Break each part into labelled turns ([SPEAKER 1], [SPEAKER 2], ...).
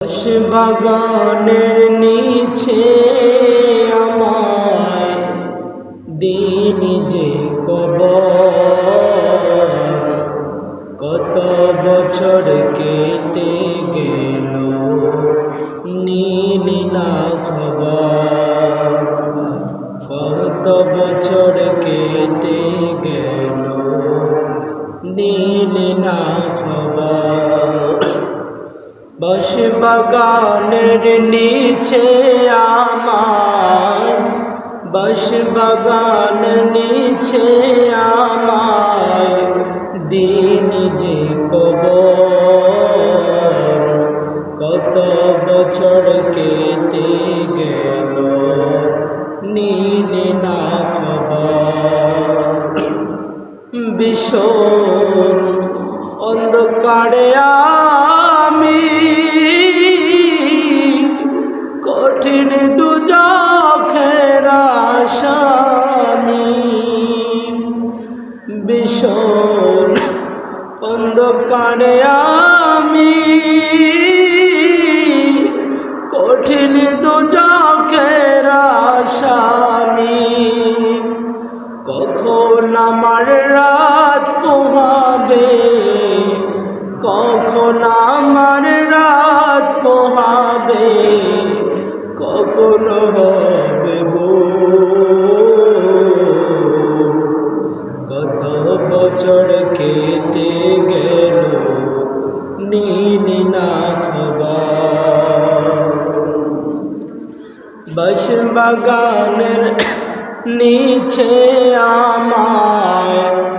[SPEAKER 1] বাস বাগানের নিচে আমায় দিন যে কব কত বছর কেটে গেল নীল না খবর বাগানের নিচে আমার বস বাগানের নিচে আমার দিন যে কবর, কত বছর কেটে গেল নীল না খবর। ভীষণ অন্ধকারে আমি ভীষণ অন্ধকারে আমি কঠিন দুজখের আসামি কখন আমার রাত পোহাবে? কখন আমার রাত পোহাবে? কখন বছর কেটে গেল নীল না খবর। বস বাগানের নিচে আমায়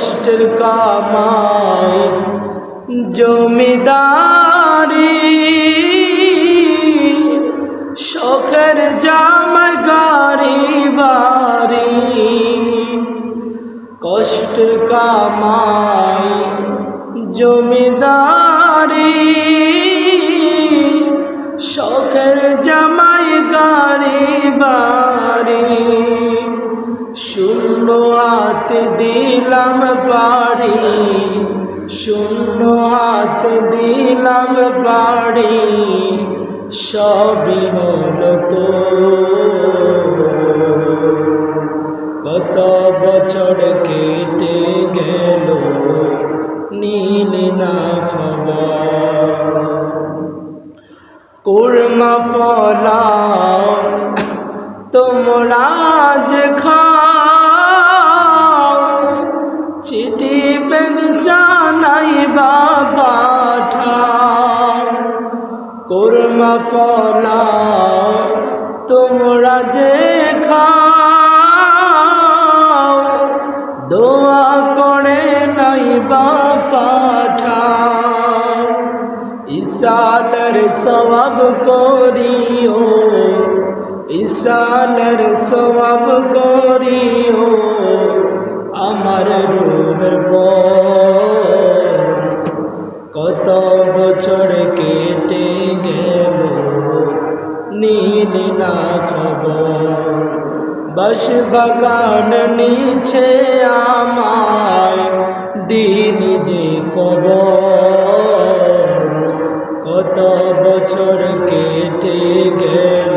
[SPEAKER 1] কষ্টের কামাই জমিদারি শখের জামাই গাড়ি বাড়ি। কষ্টের কামাই জমিদারি শূন্য হাতে দিলাম পাড়ি সবই হলো তো। কত বছর কেটে গেল, নীল না খবর। কুরমা ফলাও, তোমরা যে খাও ফলাও, তোমরা যে খাও, দোয়া করে নাই বাফা ইসালের সবাব করিও ইসালের সবাব করিও, আমার রুহের পর বস বাগান নিচে আমায় দিন যে কব কত বছর কেটে গেল।